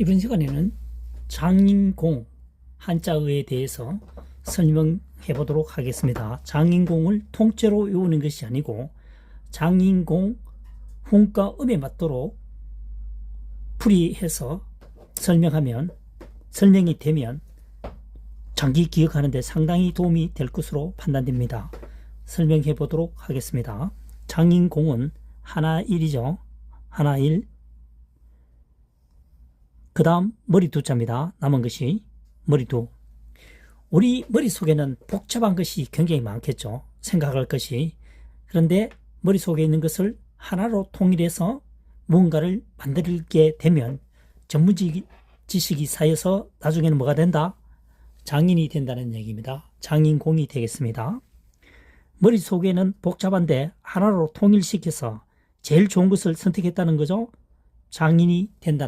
이번 시간에는 장인공 한자어에 대해서 설명해 보도록 하겠습니다. 장인공을 통째로 외우는 것이 아니고 장인공 훈과 음에 맞도록 풀이해서 설명하면 설명이 되면 장기 기억하는 데 상당히 도움이 될 것으로 판단됩니다. 설명해 보도록 하겠습니다. 장인공은 하나 일이죠. 하나 일. 그 다음 머리 두 자입니다. 남은 것이 머리 두. 우리 머릿속에는 복잡한 것이 굉장히 많겠죠. 생각할 것이. 그런데 머릿속에 있는 것을 하나로 통일해서 무언가를 만들게 되면 전문 지식이 쌓여서 나중에는 뭐가 된다? 장인이 된다는 얘기입니다. 장인공이 되겠습니다. 머릿속에는 복잡한데 하나로 통일시켜서 제일 좋은 것을 선택했다는 거죠. 장인이 된다.